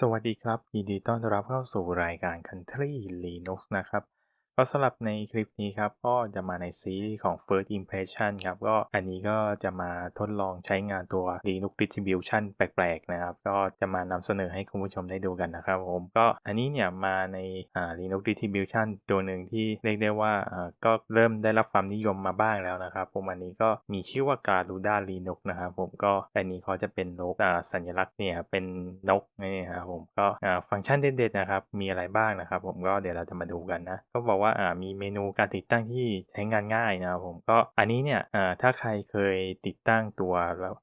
สวัสดีครับยินดีต้อนรับเข้าสู่รายการ Country Linux นะครับ ก็สำหรับในคลิปนี้ครับ ก็จะมาในซีรีส์ของ First Impression ครับ ก็อันนี้ก็จะมาทดลองใช้งานตัว Linux Distribution แปลกๆนะครับ ก็จะมานำเสนอให้คุณผู้ชมได้ดูกันนะครับผม ก็อันนี้เนี่ยมาในอ่า Linux Distribution ตัวหนึ่งที่เรียกได้ว่าอ่าก็เริ่มได้รับความนิยมมาบ้างแล้วนะครับผมอันนี้ก็มีชื่อว่า Garuda Linux นะครับผมก็อันนี้เขาจะเป็นนกอ่าสัญลักษณ์เนี่ยเป็นนกนี่ครับผมก็อ่าฟังก์ชันเด็ดๆนะครับมีอะไรบ้างนะครับผมก็เดี๋ยวเราจะมาดูกันนะก็บอกว่าอ่ามีเมนูการติดตั้งที่ใช้งานง่ายนะครับผมก็อันนี้เนี่ยถ้าใครเคยติดตั้งตัว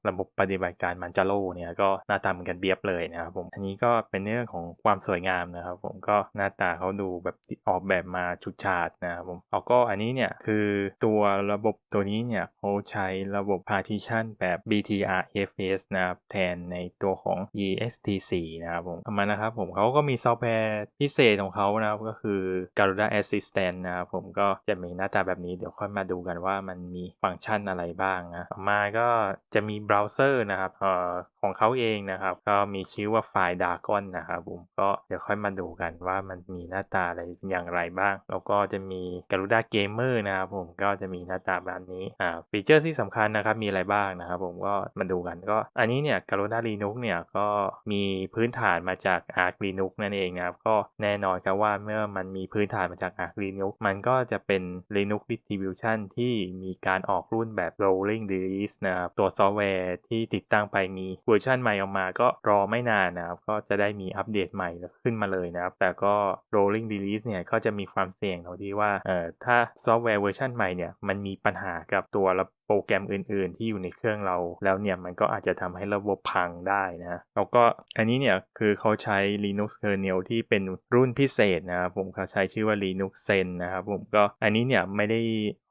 ระบบปฏิบัติการมันจาโ o เนี่ยก็หน้าตาเหมือนกันเบียบเลยนะครับผมอันนี้ก็เป็นเรื่องของความสวยงามนะครับผมก็หน้าตาเขาดูแบบออกแบบมาชุดฉาดนะครับผมแล้วก็อันนี้เนี่ยคือตัวระบบตัวนี้เนี่ยเขาใช้ระบบ partition แบบ BTRFS นะครับแทนในตัวของ EST4 นะครับผมมานะครับผมเขาก็มีซอฟต์แวร์พิเศษของเขานะครับก็คือ Garuda Stand นะครับผมก็จะมีหน้าตาแบบนี้เดี๋ยวค่อยมาดูกันว่ามันมีฟังก์ชันอะไรบ้างนะต่อมาก็จะมีเบราว์เซอร์นะครับเอ่อ ของเขาเองนะครับ ก็มีชื่อว่าไฟล์ Dragon นะครับผมก็เดี๋ยวค่อยมาดูกันว่ามันมีหน้าตาอะไรอย่างไรบ้าง แล้วก็จะมี Garuda Gamer นะครับผมก็จะมีหน้าตาแบบนี้อ่าฟีเจอร์ที่สำคัญนะครับมีอะไรบ้างนะครับผมก็มาดูกันก็อันนี้เนี่ย Garuda Linux เนี่ยก็มีพื้นฐานมาจาก Arch Linux นั่นเองนะครับก็แน่นอนครับว่าเมื่อมันมีพื้นฐานมาจาก Arch Linux มันก็จะเป็น Linux Distribution ที่มีการออกรุ่นแบบ Rolling Release นะครับตัวซอฟต์แวร์ที่ติดตั้งไปมีเวอร์ชันใหม่ออกมาก็รอไม่นานนะครับ ก็จะได้มีอัปเดตใหม่ขึ้นมาเลยนะครับ แต่ก็ Rolling Release เนี่ยก็จะมีความเสี่ยงตรงที่ว่าเอ่อถ้าซอฟต์แวร์เวอร์ชันใหม่เนี่ยมันมีปัญหากับตัวระโปรแกรมอื่น ๆ ที่อยู่ในเครื่องเราแล้วเนี่ยมันก็อาจจะทำให้ระบบพังได้นะแล้วก็อันนี้เนี่ยคือเขาใช้ Linux kernel ที่เป็นรุ่นพิเศษนะครับผมเขาใช้ชื่อว่า Linux Zen นะครับผมก็อันนี้เนี่ยไม่ได้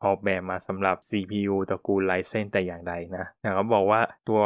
ออกแบบมาสำหรับ CPU ตระกูล Ryzen แต่อย่างใดนะแต่เขาบอกว่าตัว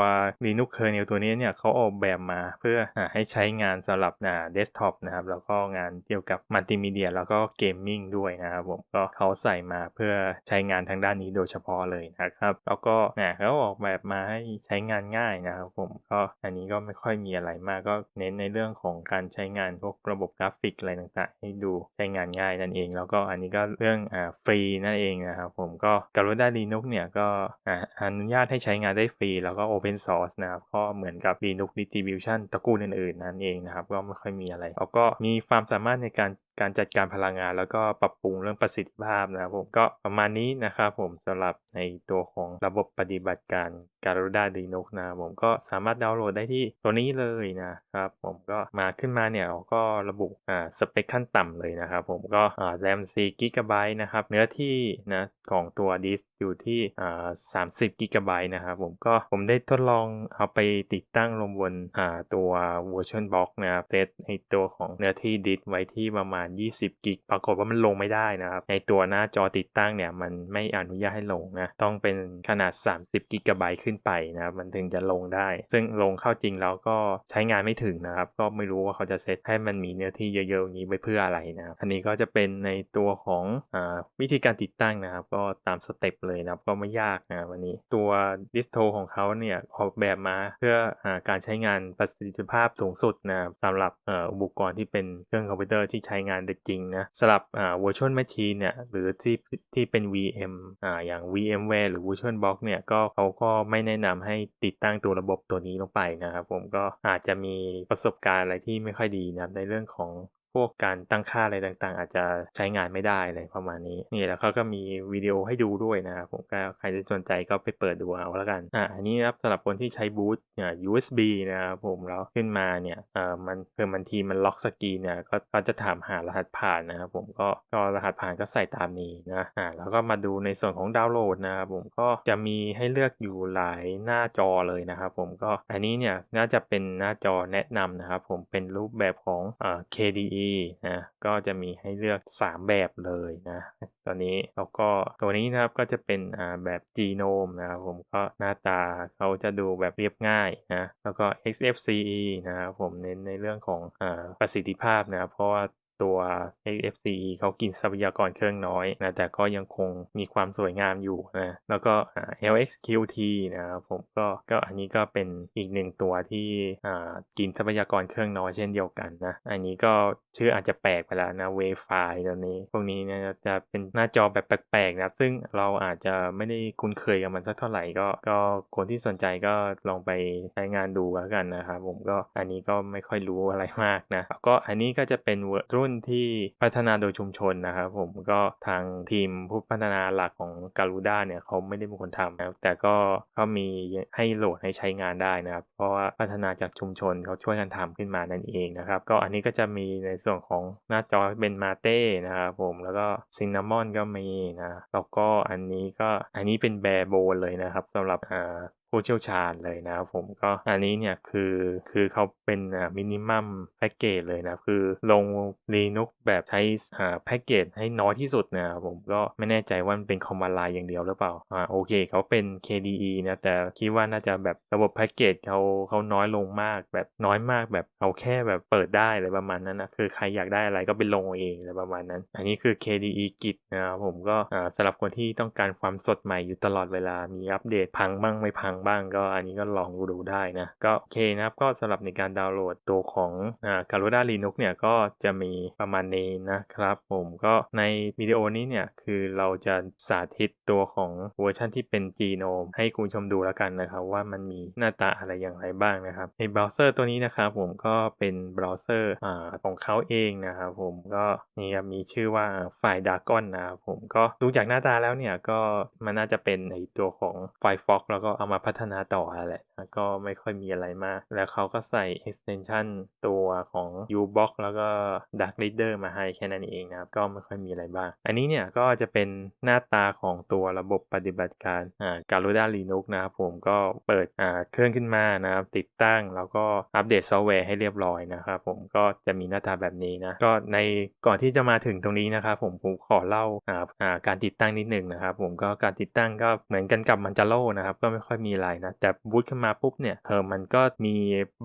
Linux kernel ตัวนี้เนี่ยเขาออกแบบมาเพื่อให้ใช้งานสำหรับนะเดสก์ท็อปนะครับแล้วก็งานเกี่ยวกับมัลติมีเดียแล้วก็เกมมิ่งด้วยนะครับผมก็เขาใส่มาเพื่อใช้งานทางด้านนี้โดยเฉพาะเลยนะครับครับ แล้วก็นะเขาออกแบบมาให้ใช้งานง่ายนะครับผมก็อันนี้ก็ไม่ค่อยมีอะไรมากก็เน้นในเรื่องของการใช้งานพวกระบบกราฟิกอะไรต่างๆ ให้ดูใช้งานง่ายนั่นเอง แล้วก็อันนี้ก็เรื่องอ่าฟรีนั่นเองนะครับผมก็ Garuda Linux เนี่ยก็อ่าอนุญาตให้ใช้งานได้ฟรี แล้วก็ Open Source นะครับก็เหมือนกับ Linux Distribution ตระกูลอื่นๆนั่นเองนะครับก็ไม่ค่อยมีอะไรแล้วก็มีความสามารถในการ การจัดการพลังงาน แล้วก็ปรับปรุงเรื่องประสิทธิภาพนะครับผมก็ประมาณนี้นะครับผมสำหรับในตัวของระบบปฏิบัติการ Garuda Linux นะผมก็สามารถดาวน์โหลดได้ที่ตัวนี้เลยนะครับผมก็มาขึ้นมาเนี่ยก็ระบุอ่าสเปคขั้นต่ำเลยนะครับผมก็อ่าแรม4 g b นะครับเนื้อที่นะของตัวดิสอยู่ที่อ่า30 g b นะครับผมก็ผมได้ทดลองเอาไปติดตั้งลงบนอ่าตัว Virtual Box นะครับเซตในตัวของเนื้อที่ดิสไว้ที่ประมาณ20 กิก ปรากฏว่ามันลงไม่ได้นะครับ ในตัวหน้าจอติดตั้งเนี่ย มันไม่อนุญาตให้ลงนะ ต้องเป็นขนาด 30 กิกะไบต์ขึ้นไปนะครับ มันถึงจะลงได้ ซึ่งลงเข้าจริงแล้วก็ใช้งานไม่ถึงนะครับ ก็ไม่รู้ว่าเขาจะเซตให้มันมีเนื้อที่เยอะๆอย่างนี้ไว้เพื่ออะไรนะครับอันนี้ก็จะเป็นในตัวของอวิธีการติดตั้งนะครับ ก็ตามสเต็ปเลยนะครับ ก็ไม่ยากนะวันนี้ ตัวดิสโทของเขาเนี่ยออกแบบมาเพื่ออการใช้งานประสิทธิภาพสูงสุดนะสำหรับอุปกรณ์ที่เป็นเครื่องคอมพิวเตอร์ที่ใช้งานได้จริงนะสำหรับอ่า virtual machine เนี่ยหรือที่ที่เป็น VM อ่าอย่าง VMware หรือ VirtualBox เนี่ยก็เขาก็ไม่แนะนำให้ติดตั้งตัวระบบตัวนี้ลงไปนะครับผมก็อาจจะมีประสบการณ์อะไรที่ไม่ค่อยดีนะครับในเรื่องของ วกการตั้งค่าอะไรต่างๆ อาจจะใช้งานไม่ได้อะไรประมาณนี้นี่แล้วเขาก็มีวิดีโอให้ดูด้วยนะครับผมก็ใครจะสนใจก็ไปเปิดดูเอาแล้วกันอ่าอันนี้นะครับสำหรับคนที่ใช้บูตเนี่ย USB นะครับผมแล้วขึ้นมาเนี่ยเอ่อมันเพิ่มบางทีมันล็อกสกรีนเนี่ยก็ก็จะถามหารหัสผ่านนะครับผมก็ก็รหัสผ่านก็ใส่ตามนี้นะอ่าแล้วก็มาดูในส่วนของดาวน์โหลดนะครับผมก็จะมีให้เลือกอยู่หลายหน้าจอเลยนะครับผมก็อันนี้เนี่ยน่าจะเป็นหน้าจอแนะนำนะครับผมเป็นรูปแบบของอ่า KDE นะก็จะมีให้เลือก 3 แบบเลยนะตอนนี้แล้วก็ตัวนี้นะครับก็จะเป็นอ่าแบบจีโนมนะครับผมก็หน้าตาเขาจะดูแบบเรียบง่ายนะแล้วก็ XFCE นะครับผมเน้นในเรื่องของอประสิทธิภาพนะครับเพราะว่า ตัว AFC เขากินทรัพยากรเครื่องน้อยนะแต่ก็ยังคงมีความสวยงามอยู่นะแล้วก็ LXQT นะครับผมก็ก็อันนี้ก็เป็นอีกหนึ่งตัวที่อ่ากินทรัพยากรเครื่องน้อยเช่นเดียวกันนะอันนี้ก็ชื่ออาจจะแปลกไปแล้วนะ w a f i ตัวนี้ พวกนี้เนะจะเป็นหน้าจอแบบแปลกๆนะซึ่งเราอาจจะไม่ได้คุ้นเคยกับมันสักเท่าไหร่ก็ก็คนที่สนใจก็ลองไปใช้งานดูแล้วกันนะครับผมก็อันนี้ก็ไม่ค่อยรู้อะไรมากนะก็อันนี้ก็จะเป็นรุ่นที่พัฒนาโดยชุมชนนะครับผมก็ทางทีมผู้พัฒนาหลักของการูด้าเนี่ยเขาไม่ได้เป็นคนทำนะครับแต่ก็เขามีให้โหลดให้ใช้งานได้นะครับ เพราะว่าพัฒนาจากชุมชนเขาช่วยกันทำขึ้นมานั่นเองนะครับ ก็อันนี้ก็จะมีในส่วนของหน้าจอเป็นมาเต้นะครับผมแล้วก็ซินนามอนก็มีนะแล้วก็อันนี้ก็อันนี้เป็นแบร์โบนเลยนะครับสำหรับอ่า ผู้เชี่ยวชาญเลยนะครับผมก็อันนี้เนี่ยคือคือเขาเป็นมินิมัมแพ็กเกจเลยนะคือลง Linux แบบใช้แพ็กเกจให้น้อยที่สุดนะครับผมก็ไม่แน่ใจว่ามันเป็นคอมมานด์ไลน์อย่างเดียวหรือเปล่าอ่าโอเคเขาเป็น KDE นะแต่คิดว่าน่าจะแบบระบบแพ็กเกจเขาเขาน้อยลงมาก แบบน้อยมากแบบเอาแค่แบบเปิดได้อะไรประมาณนั้นนะคือใครอยากได้อะไรก็ไปลงเองอะไรประมาณนั้น อันนี้คือ KDE Git นะครับผมก็อ่าสำหรับคนที่ต้องการความสดใหม่อยู่ตลอดเวลามีอัปเดตพังบ้างไม่พังบ้างก็อันนี้ก็ลองดูได้นะ ก็โอเคนะครับ ก็สำหรับในการดาวน์โหลดตัวของอ่า Garuda Linux เนี่ยก็จะมีประมาณนี้นะครับ ผมก็ในวิดีโอนี้เนี่ยคือเราจะสาธิตตัวของเวอร์ชันที่เป็น Genome ให้คุณชมดูแล้วกันนะครับ ว่ามันมีหน้าตาอะไรอย่างไรบ้างนะครับในเบราว์เซอร์ตัวนี้นะครับผมก็เป็นเบราว์เซอร์อ่าของเขาเองนะครับผมก็นี่ครับมีชื่อว่าไฟล์ Dragon นะครับผมก็ดูจากหน้าตาแล้วเนี่ยก็มันน่าจะเป็นในตัวของ Firefox แล้วก็เอามาพัฒนาต่อแหละนะก็ไม่ค่อยมีอะไรมาก แล้วเขาก็ใส่ extension ตัวของ Ubox แล้วก็ Dark Reader มาให้แค่นั้นเองนะครับ ก็ไม่ค่อยมีอะไรบ้าง อันนี้เนี่ยก็จะเป็นหน้าตาของตัวระบบปฏิบัติการอ่า Garuda Linux นะครับผมก็เปิดอ่าเครื่องขึ้นมานะครับ ติดตั้งแล้วก็อัปเดตซอฟต์แวร์ให้เรียบร้อยนะครับผมก็จะมีหน้าตาแบบนี้นะ ก็ในก่อนที่จะมาถึงตรงนี้นะครับผมผมขอเล่าอ่าอ่าการติดตั้งนิดหนึ่งนะครับผมก็การติดตั้งก็เหมือนกันกับมันจาโร่นะครับ ก็ไม่ค่อยมีอะไรนะ แต่บูตขึ้นมาปุ๊บเนี่ยเออมันก็มี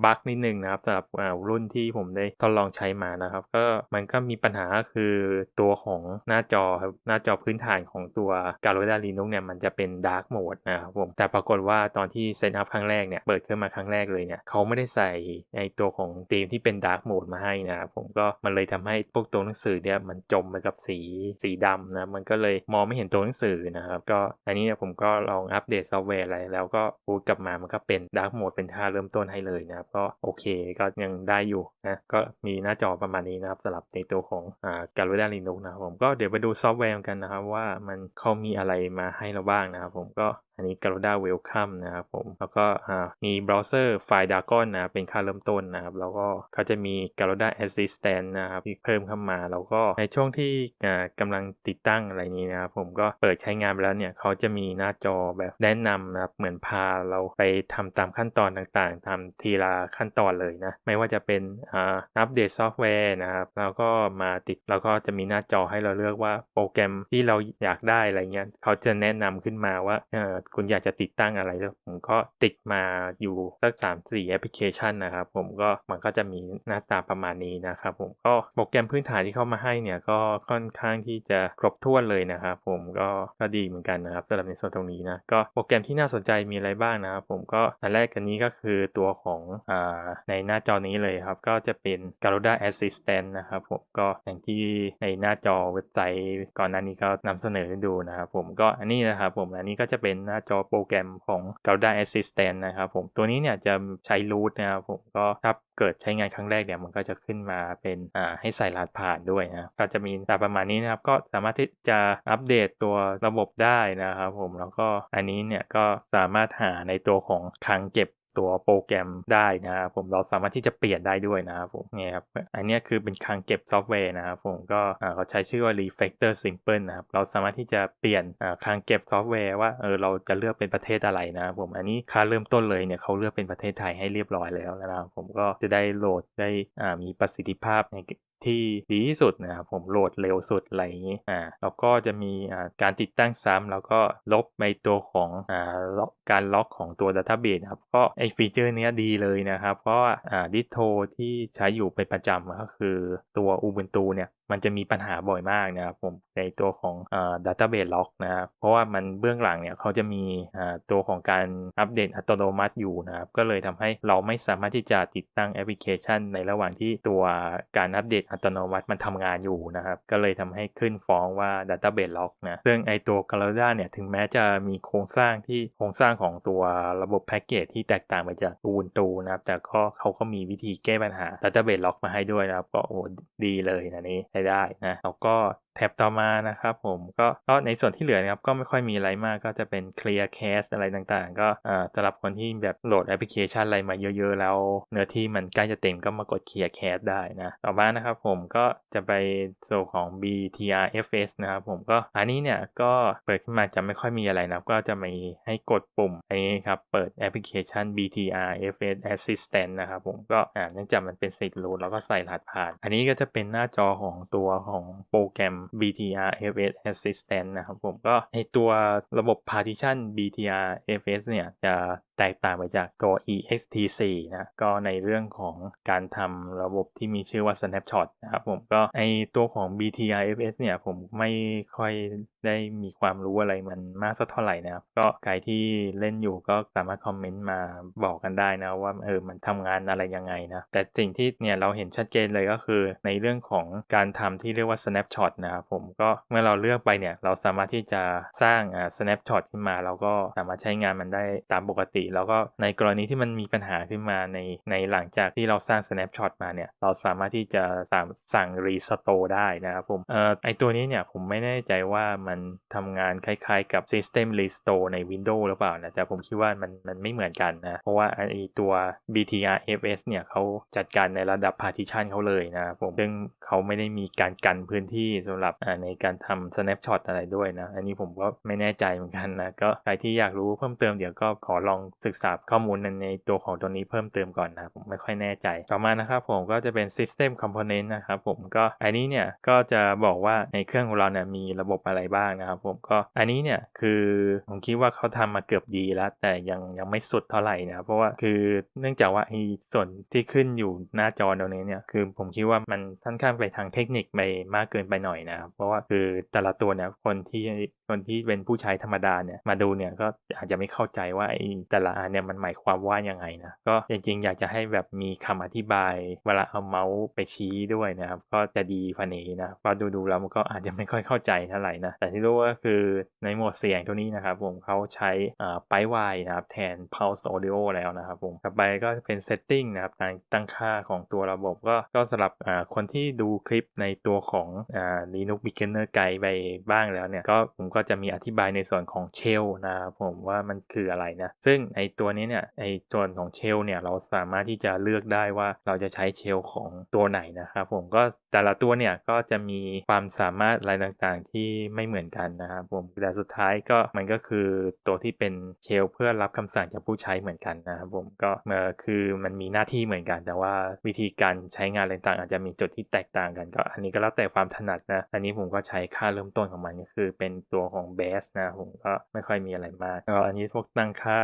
บั๊กนิดนึงนะครับสำหรับรุ่นที่ผมได้ทดลองใช้มานะครับ ก็มันก็มีปัญหาคือตัวของหน้าจอครับหน้าจอพื้นฐานของตัว Garuda Linux เนี่ยมันจะเป็น Dark Mode นะครับผมแต่ปรากฏว่าตอนที่เซตอัพครั้งแรกเนี่ยเปิดขึ้นมาครั้งแรกเลยเนี่ยเขาไม่ได้ใส่ในตัวของธีมที่เป็น Dark Mode มาให้นะครับผมก็มันเลยทำให้พวกตัวหนังสือเนี่ยมันจมไปกับสีสีดำนะมันก็เลยมองไม่เห็นตัวหนังสือนะครับก็อันนี้เนี่ยผมก็ลองอัปเดตซอฟต์แวร์อะไรแล้วก็บูตกลับมามันก็เป็น Dark Mode เป็นท่าเริ่มต้นให้เลยนะครับ ก็โอเคก็ยังได้อยู่นะก็มีหน้าจอประมาณนี้นะครับสำหรับในตัวของอ่า Garuda Linux นะครับผมก็เดี๋ยวไปดูซอฟต์แวร์กันนะครับว่ามันเขามีอะไรมาให้เราบ้างนะครับผมก็อันนี้ Garuda Welcome นะครับผม แล้วก็มีเบราว์เซอร์ไฟล์ Dragon นะเป็นค่าเริ่มต้นนะครับ แล้วก็เขาจะมี Garuda Assistant นะครับที่เพิ่มเข้ามา แล้วก็ในช่วงที่กำลังติดตั้งอะไรนี้นะครับผมก็เปิดใช้งานไปแล้วเนี่ยเขาจะมีหน้าจอแบบแนะนำนะครับเหมือนพาเราไปทำตามขั้นตอนต่างๆทำทีละขั้นตอนเลยนะ ไม่ว่าจะเป็นอัปเดตซอฟต์แวร์นะครับ แล้วก็มาติดแล้วก็จะมีหน้าจอให้เราเลือกว่าโปรแกรมที่เราอยากได้อะไรเงี้ยเขาจะแนะนำขึ้นมาว่าคุณอยากจะติดตั้งอะไรแล้วผมก็ติดมาอยู่สัก3 4แอปพลิเคชันนะครับ ผมก็มันก็จะมีหน้าตาประมาณนี้นะครับผมก็โปรแกรมพื้นฐานที่เข้ามาให้เนี่ยก็ค่อนข้างที่จะครบถ้วนเลยนะครับผมก็ก็ดีเหมือนกันนะครับสำหรับในส่วนตรงนี้นะก็โปรแกรมที่น่าสนใจมีอะไรบ้างนะครับผมก็อันแรกกันนี้ก็คือตัวของอ่าในหน้าจอนี้เลยครับ ก็จะเป็น Garuda Assistant นะครับผมก็อย่างที่ในหน้าจอเว็บไซต์ก่อนหน้านี้ก็นำเสนอให้ดูนะครับผมก็อันนี้นะครับผมอันนี้ก็จะเป็นหน้าจอโปรแกรมของ Gauda Assistant นะครับผมตัวนี้เนี่ยจะใช้ root นะครับผมก็ถ้าเกิดใช้งานครั้งแรกเนี่ยมันก็จะขึ้นมาเป็นอ่าให้ใส่รหัสผ่านด้วยนะก็จะมีแต่ประมาณนี้นะครับก็สามารถที่จะอัปเดตตัวระบบได้นะครับผมแล้วก็อันนี้เนี่ยก็สามารถหาในตัวของคลังเก็บ ตัวโปรแกรมได้นะครับผมเราสามารถที่จะเปลี่ยนได้ด้วยนะครับผมนี่ครับอันนี้คือเป็นคลังเก็บซอฟต์แวร์นะครับผมก็เขาใช้ชื่อว่า refactor simple นะครับเราสามารถที่จะเปลี่ยนคลังเก็บซอฟต์แวร์ว่าเออเราจะเลือกเป็นประเทศอะไรนะครับผมอันนี้ค่าเริ่มต้นเลยเนี่ยเขาเลือกเป็นประเทศไทยให้เรียบร้อยแล้วนะครับผมก็จะได้โหลดได้มีประสิทธิภาพใน ที่ดีที่สุดนะครับผมโหลดเร็วสุดอะไรอย่างนี้อ่าแล้วก็จะมีอ่าการติดตั้งซ้ำแล้วก็ลบในตัวของอ่าล็อกการล็อกของตัว Database ครับก็ไอฟีเจอร์เนี้ยดีเลยนะครับ เพราะว่าอ่าดิโทที่ใช้อยู่เป็นประจำก็คือตัว Ubuntu เนี่ย มันจะมีปัญหาบ่อยมากนะครับผมในตัวของอ่า database lock นะครับเพราะว่ามันเบื้องหลังเนี่ยเขาจะมีอ่าตัวของการอัปเดตอัตโนมัติอยู่นะครับก็เลยทำให้เราไม่สามารถที่จะติดตั้งแอปพลิเคชัน ในระหว่างที่ตัวการอัปเดตอัตโนมัติมันทำงานอยู่นะครับก็เลยทำให้ขึ้นฟ้องว่า database lock นะซึ่งไอตัว g a l a d a เนี่ยถึงแม้จะมีโครงสร้างที่โครงสร้างของตัวระบบแพ็กเกจที่แตกต่างไปจาก Ubuntu นะครับแต่ก็เขาก็มีวิธีแก้ปัญหา database lock มาให้ด้วยนะครับก็โอ้ดีเลยนะนี้ได้นะแล้วก็แท็บต่อมานะครับผมก็ก็ในส่วนที่เหลือนะครับก็ไม่ค่อยมีอะไรมากก็จะเป็น clear cache อะไรต่างๆ ก็สำหรับคนที่แบบโหลดแอปพลิเคชันอะไรมาเยอะๆ แล้ว เนื้อที่มันใกล้จะเต็มก็มากด clear cache ได้นะ ต่อมานะครับผมก็จะไปโซนของ BTRFS นะครับผมก็อันนี้เนี่ยก็เปิดขึ้นมาจะไม่ค่อยมีอะไรนะก็จะมีให้กดปุ่มอันนี้ครับเปิดแอปพลิเคชัน BTRFS Assistant นะครับผมก็อ่าเนื่องจากมันเป็นสิทธิ์รูทแล้วก็ใส่รหัสผ่าน อันนี้ก็จะเป็นหน้าจอของตัวของโปรแกรม BTRFS Assistant นะครับผมก็ในตัวระบบ partition BTRFS เนี่ยจะแตกต่างไปจากตัว ext4 นะก็ในเรื่องของการทำระบบที่มีชื่อว่า snapshot นะครับผมก็ไอตัวของ BTRFS เนี่ยผมไม่ค่อยได้มีความรู้อะไรมันมากสักเท่าไหร่นะครับ ก็ใครที่เล่นอยู่ก็สามารถคอมเมนต์มาบอกกันได้นะว่าเออมันทำงานอะไรยังไงนะ แต่สิ่งที่เนี่ยเราเห็นชัดเจนเลยก็คือในเรื่องของการทำที่เรียกว่า snapshot นะครับผมก็เมื่อเราเลือกไปเนี่ยเราสามารถที่จะสร้างอ่า snapshot ขึ้นมา เราก็สามารถใช้งานมันได้ตามปกติแล้วก็ในกรณีที่มันมีปัญหาขึ้นมาในในหลังจากที่เราสร้าง snapshot มาเนี่ย เราสามารถที่จะสั่งสั่ง restore ได้นะครับผมเอ่อไอตัวนี้เนี่ยผมไม่แน่ใจว่ามันทำงานคล้ายๆกับ system restore ใน Windows หรือเปล่านะแต่ผมคิดว่ามันมันไม่เหมือนกันนะ เพราะว่าไอตัว BTRFS เนี่ยเขาจัดการในระดับ partition เขาเลยนะครับผมซึ่งเขาไม่ได้มีการกันพื้นที่สำหรับในการทำ snapshot อะไรด้วยนะ อันนี้ผมก็ไม่แน่ใจเหมือนกันนะ ก็ใครที่อยากรู้เพิ่มเติมเดี๋ยวก็ขอลองศึกษาข้อมูลในตัวของตัวนี้เพิ่มเติมก่อนนะผมไม่ค่อยแน่ใจ ต่อมานะครับผมก็จะเป็น system component นะครับผมก็อันนี้เนี่ยก็จะบอกว่าในเครื่องของเราเนี่ยมีระบบอะไรบ้างนะครับผมก็อันนี้เนี่ยคือผมคิดว่าเขาทำมาเกือบดีแล้ว แต่ยังยังไม่สุดเท่าไหร่นะเพราะว่าคือเนื่องจากว่าไอ้ส่วนที่ขึ้นอยู่หน้าจอตรงนี้เนี่ยคือผมคิดว่ามันค่อนข้างไปทางเทคนิคไปมากเกินไปหน่อยนะครับเพราะว่าคือแต่ละตัวเนี่ยคนที่ คนที่เป็นผู้ใช้ธรรมดาเนี่ยมาดูเนี่ยก็อาจจะไม่เข้าใจว่าไอ้แต่ละอันเนี่ยมันหมายความว่ายังไงนะก็จริงๆ อยากจะให้แบบมีคำอธิบาย เวลาเอาเมาส์ไปชี้ด้วยนะครับก็จะดีพานี้นะพอดูๆแล้วมันก็อาจจะไม่ค่อยเข้าใจเท่าไหร่นะแต่ที่รู้ก็คือในโหมดเสียงตัวนี้นะครับผมเขาใช้อ่าไปไวนะครับแทน pulse audio แล้วนะครับผมต่อไปก็เป็น setting นะครับการตั้งค่าของตัวระบบก็ก็สำหรับอ่าคนที่ดูคลิปในตัวของอ่า Linux Beginner Guide ไปบ้างแล้วเนี่ยก็ผมก็จะมีอธิบายในส่วนของเชลนะครับผมว่ามันคืออะไรนะ ซึ่งไอตัวนี้เนี่ยไอส่วนของเชลเนี่ยเราสามารถที่จะเลือกได้ว่าเราจะใช้เชลของตัวไหนนะครับผมก็แต่ละตัวเนี่ยก็จะมีความสามารถอะไรต่างๆที่ไม่เหมือนกันนะครับผมแต่สุดท้ายก็มันก็คือตัวที่เป็นเชลเพื่อรับคำสั่งจากผู้ใช้เหมือนกันนะครับผมก็มือคือมันมีหน้าที่เหมือนกัน แต่ว่าวิธีการใช้งานอะไรต่างอาจจะมีจุดที่แตกต่างกันก็ อันนี้ก็แล้วแต่ความถนัดนะอันนี้ผมก็ใช้ค่าเริ่มต้นของมันก็คือเป็นตัวของเบสนะผมก็ไม่ค่อยมีอะไรมากแล้วอันนี้พวกตั้งค่า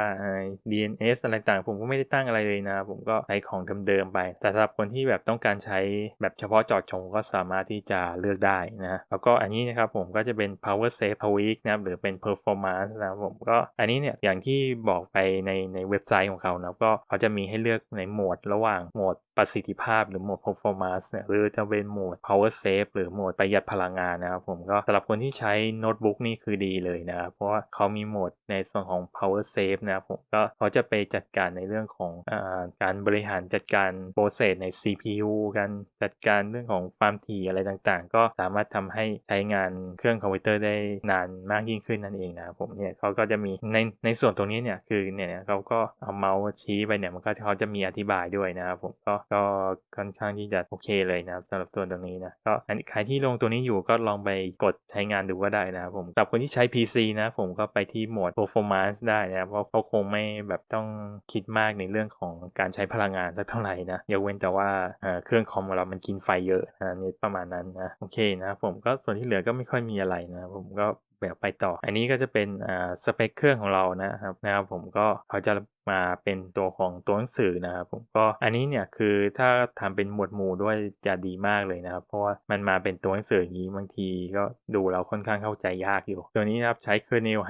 DNS อะไรต่างผมก็ไม่ได้ตั้งอะไรเลยนะ ผมก็ใช้ของเดิมๆไป แต่สำหรับคนที่แบบต้องการใช้แบบเฉพาะจาะจงก็สามารถที่จะเลือกได้นะแล้วก็อันนี้นะครับผมก็จะเป็น power save per week นะครับหรือเป็น performance นะผมก็อันนี้เนี่ยอย่างที่บอกไปในในเว็บไซต์ของเขานะก็เขาจะมีให้เลือกในโหมดระหว่างโหมดประสิทธิภาพหรือโหมด performance เนี่ยหรือจะเป็นโหมด power save หรือโหมดประหยัดพลังงานนะครับผมก็สำหรับคนที่ใช้โน้ตบุ๊กนี่คือดีเลยนะครับเพราะว่าเขามีโหมดในส่วนของ power save นะครับผมก็เขาจะไปจัดการในเรื่องของอการบริหารจัดการโปรเซสใน CPU การจัดการเรื่องของความถี่อะไรต่างๆ ก็สามารถทำให้ใช้งานเครื่องคอมพิวเตอร์ได้นานมากยิ่งขึ้นนั่นเองนะครับผมเนี่ยเขาก็จะมีในในส่วนตรงนี้เนี่ยคือเนี่ยเขาก็เอาเมาส์ชี้ไปเนี่ยมันก็เขาจะมีอธิบายด้วยนะครับผมก็ก็ค่อนข้างที่จะโอเคเลยนะครับสำหรับตัวตรงนี้นะก็ใครที่ลงตัวนี้อยู่ก็ลองไปกดใช้งานดูก็ได้นะครับผมหรับคนที่ใช้ PC นะผมก็ไปที่โหมด performance ได้นะครับเพราะเขาคงไม่แบบต้องคิดมากในเรื่องของการใช้พลังงานสักเท่าไหร่นะยกเว้นแต่ว่าเครื่องคอมของเรามันกินไฟเยอะนะนี่ประมาณนั้นนะโอเคนะผมก็ส่วนที่เหลือก็ไม่ค่อยมีอะไรนะผมก็ แบบไปต่อ อันนี้ก็จะเป็นสเปคเครื่องของเรานะครับนะครับผมก็เขาจะมาเป็นตัวของตัวหนังสือนะครับผมก็อันนี้เนี่ยคือถ้าทำเป็นหมวดหมู่ด้วยจะดีมากเลยนะครับ เพราะว่ามันมาเป็นตัวหนังสืออย่างนี้บางทีก็ดูแล้วค่อนข้างเข้าใจยากอยู่ ตัวนี้นะครับใช้ kernel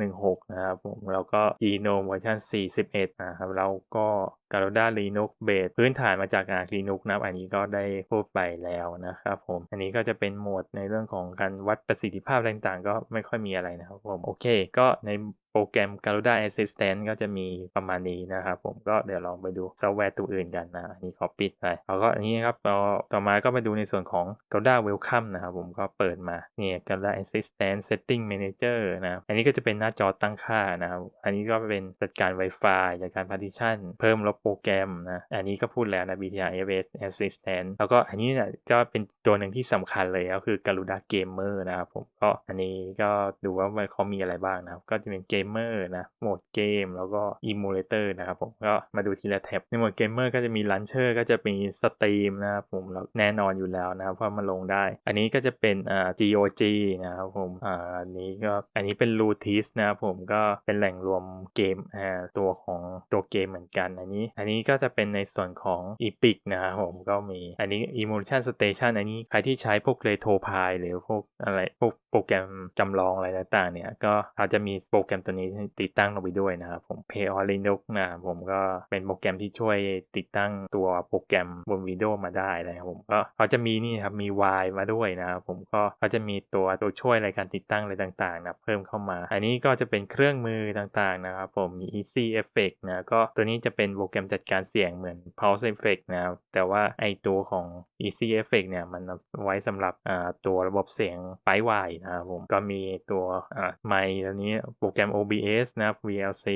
5.16 นะครับผมแล้วก็ Genome เวอร์ชัน41 นะครับแล้วก็ Garuda Linux Base พื้นฐานมาจาก Arch Linux นะครับ อันนี้ก็ได้พูดไปแล้วนะครับผม อันนี้ก็จะเป็นโหมดในเรื่องของการวัดประสิทธิภาพต่างๆ ก็ไม่ค่อยมีอะไรนะครับผม โอเค ก็ใน รแกรม Garuda Assistant ก็จะมีประมาณนี้นะครับผมก็เดี๋ยวลองไปดูซอฟต์แวร์ตัวอื่นกันนะอันนี้ขอปิดไปแล้วก็อันนี้ครับต่อต่อมาก็ไปดูในส่วนของ Garuda Welcome นะครับผมก็เปิดมาเนี่ย Garuda Assistant Setting Manager นะอันนี้ก็จะเป็นหน้าจอตั้งค่านะครับอันนี้ก็เป็นจัดการ Wi-Fi จัดการ Partition เพิ่มลบโปรแกรมนะอันนี้ก็พูดแล้วนะ BTR FS Assistant แล้วก็อันนี้เนี่ยก็เป็นตัวหนึ่งที่สำคัญเลยก็คือ Garuda Gamer นะครับผมก็อันนี้ก็ดูว่าเขามีอะไรบ้างนะครับก็จะเป็นเกม Gamer นะ โหมดเกม แล้วก็ Emulator นะครับผม ก็มาดูทีละแท็บ ในโหมด Gamer ก็จะมี Launcher ก็จะมีสตรีมนะครับผมแล้วแน่นอนอยู่แล้วนะครับเพราะมันลงได้ อันนี้ก็จะเป็นอ่า GOG นะครับผม อ่าอันนี้ก็ อันนี้เป็น Lutis นะครับผม ก็เป็นแหล่งรวมเกม อ่า ตัวของตัวเกมเหมือนกัน อันนี้ อันนี้ก็จะเป็นในส่วนของ Epic นะครับผม ก็มี อันนี้ Emulsion Station อันนี้ใครที่ใช้พวก Retro Pi หรือพวกอะไร พวกโปรแกรมจำลองอะไรต่างๆเนี่ย ก็อาจจะมีโปรแกรมตัวนี้ติดตั้งลงไปด้วยนะครับผม Pay on Linux นะผมก็เป็นโปรแกรมที่ช่วยติดตั้งตัวโปรแกรมบน Windows มาได้นะครับผมก็เขาจะมีนี่ครับมี Y มาด้วยนะครับผมก็เขาจะมีตัวตัวช่วยในการติดตั้งอะไรต่างๆนะเพิ่มเข้ามา อันนี้ก็จะเป็นเครื่องมือต่างๆนะครับผมมี Easy Effect นะก็ตัวนี้จะเป็นโปรแกรมจัดการเสียงเหมือน Pulse Effect นะครับแต่ว่าไอตัวของ Easy Effect เนี่ยมันไว้สำหรับอ่าตัวระบบเสียงไปไวนะครับผมก็มีตัวอ่าไมค์ตัวนี้โปรแกรม OBS นะครับ VLC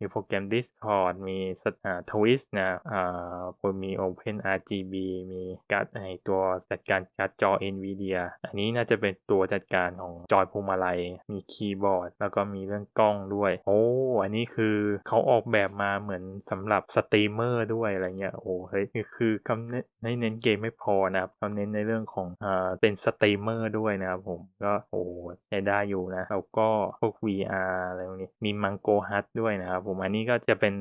มีโปรแกรม Discord มีสอ่า Twist นะอ่ามี Open RGB มีการ์ดไอตัวจัดการการ์ดจอ NVIDIA อันนี้น่าจะเป็นตัวจัดการของจอยพวงมาลัย มีคีย์บอร์ด แล้วก็มีเรื่องกล้องด้วย โอ้ อันนี้คือเขาออกแบบมาเหมือนสำหรับสตรีมเมอร์ด้วยอะไรเงี้ย โอ้ เฮ้ย คือคำเน้นในเน้นเกมไม่พอนะครับเขาเน้นในเรื่องของอ่าเป็นสตรีมเมอร์ด้วยนะครับผม ก็โอ้ใช้ได้อยู่นะ แล้วก็พวก VR อะไรพวกนี้ มีมังโกฮัทด้วยนะครับผมอันนี้ก็จะเป็น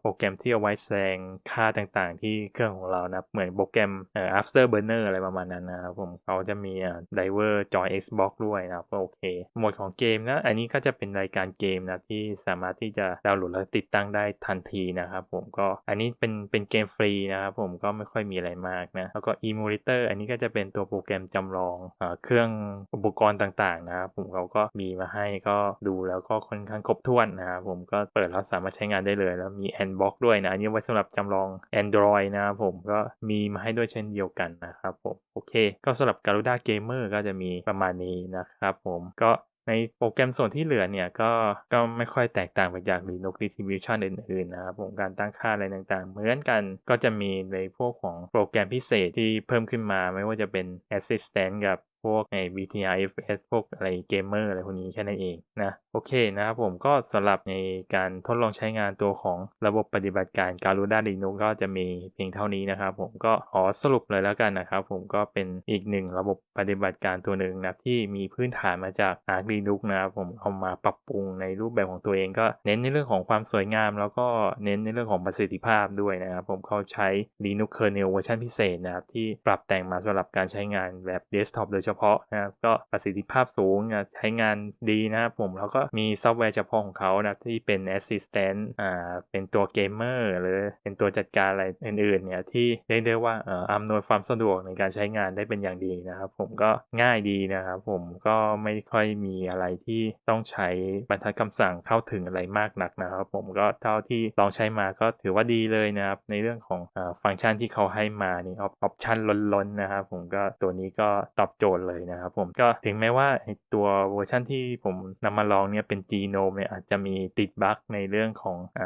โปรแกรมที่เอาไว้แสดงค่าต่างๆ ที่เครื่องของเรานะเหมือนโปรแกรมเอ่อ Afterburner อะไรประมาณนั้นนะครับผมเขาจะมีอ่า driver จอย Xbox ด้วยนะครับก็โอเคหมดของเกมนะอันนี้ก็จะเป็นรายการเกมนะที่สามารถที่จะดาวน์โหลดและติดตั้งได้ทันทีนะครับผมก็อันนี้เป็นเป็นเกมฟรีนะครับผมก็ไม่ค่อยมีอะไรมากนะแล้วก็ Emulator อันนี้ก็จะเป็นตัวโปรแกรมจำลองอเครื่องอุปกรณ์ต่างๆนะครับผมเขาก็มีมาให้ก็ดูแล้วก็ค่อนข้างครบถ้วนนะครับผมก็เปิดแล้วสามารถใช้งานได้เลย แล้วมี Andbox ด้วยนะอันนี้ไว้สำหรับจำลอง Android นะครับผมก็มีมาให้ด้วยเช่นเดียวกันนะครับผมโอเค ก็สำหรับ Garuda Gamer ก็จะมีประมาณนี้นะครับผมก็ในโปรแกรมส่วนที่เหลือเนี่ยก็ก็ไม่ค่อยแตกต่างไปจาก Linux distribution อื่นๆนะครับผมการตั้งค่าอะไรต่างๆ เหมือนกันก็จะมีในพวกของโปรแกรมพิเศษที่เพิ่มขึ้นมาไม่ว่าจะเป็น Assistant กับ พวกใน BTR FS พวกอะไรเกมเมอร์อะไรพวกนี้แค่นั้นเองนะ โอเคนะครับผมก็สำหรับในการทดลองใช้งานตัวของระบบปฏิบัติการ Garuda Linux ก็จะมีเพียงเท่านี้นะครับผมก็ขอสรุปเลยแล้วกันนะครับผมก็เป็นอีกหนึ่งระบบปฏิบัติการตัวหนึ่งนะที่มีพื้นฐานมาจาก Arch Linux นะครับผมเอามาปรับปรุงในรูปแบบของตัวเองก็เน้นในเรื่องของความสวยงาม แล้วก็เน้นในเรื่องของประสิทธิภาพด้วยนะครับผมเขาใช้ Linux kernel เวอร์ชันพิเศษนะครับที่ปรับแต่งมาสำหรับการใช้งานแบบเดสก์ท็อปโดยเฉพาะนะครับก็ประสิทธิภาพสูงนะใช้งานดีนะครับผมแล้วก็มีซอฟต์แวร์เฉพาะของเขานะที่เป็น Assistant อ่าเป็นตัวเกมเมอร์หรือเป็นตัวจัดการอะไรอื่นๆเนี่ยที่เรียกได้ว่าเอ่ออำนวยความสะดวกในการใช้งานได้เป็นอย่างดีนะครับ ผมก็ง่ายดีนะครับผมก็ไม่ค่อยมีอะไรที่ต้องใช้บรรทัดคำสั่งเข้าถึงอะไรมากนักนะครับผมก็เท่าที่ลองใช้มาก็ถือว่าดีเลยนะครับ ในเรื่องของอฟังก์ชันที่เขาให้มานี่ออปชันล้นๆนะครับผมก็ตัวนี้ก็ตอบโจทย์เลยนะครับผมก็ถึงแม้ว่าตัวเวอร์ชันที่ผมนำมาลองเนี่ยเป็น Genome เนี่ยอาจจะมีติดบั๊กในเรื่องของอ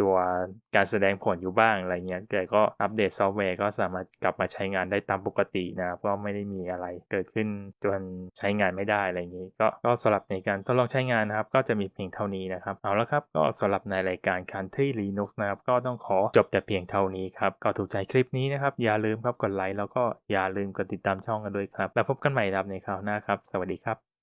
ตัวการแสดงผลอยู่บ้างอะไรเงี้ยแต่ก็อัปเดตซอฟต์แวร์ก็สามารถกลับมาใช้งานได้ตามปกตินะครับก็ไม่ได้มีอะไรเกิดขึ้นจนใช้งานไม่ได้อะไรอย่างนี้ ก็ก็สำหรับในการทดลองใช้งานนะครับ ก็จะมีเพียงเท่านี้นะครับ เอาละครับ ก็สำหรับในรายการ Country Linux นะครับ ก็ต้องขอจบแต่เพียงเท่านี้ครับ ก็ถูกใจคลิปนี้นะครับ อย่าลืมครับกดไลค์แล้วก็อย่าลืมกดติดตามช่องกันด้วยครับ แล้วพบกันใหม่ครับในคราวหน้าครับ สวัสดีครับ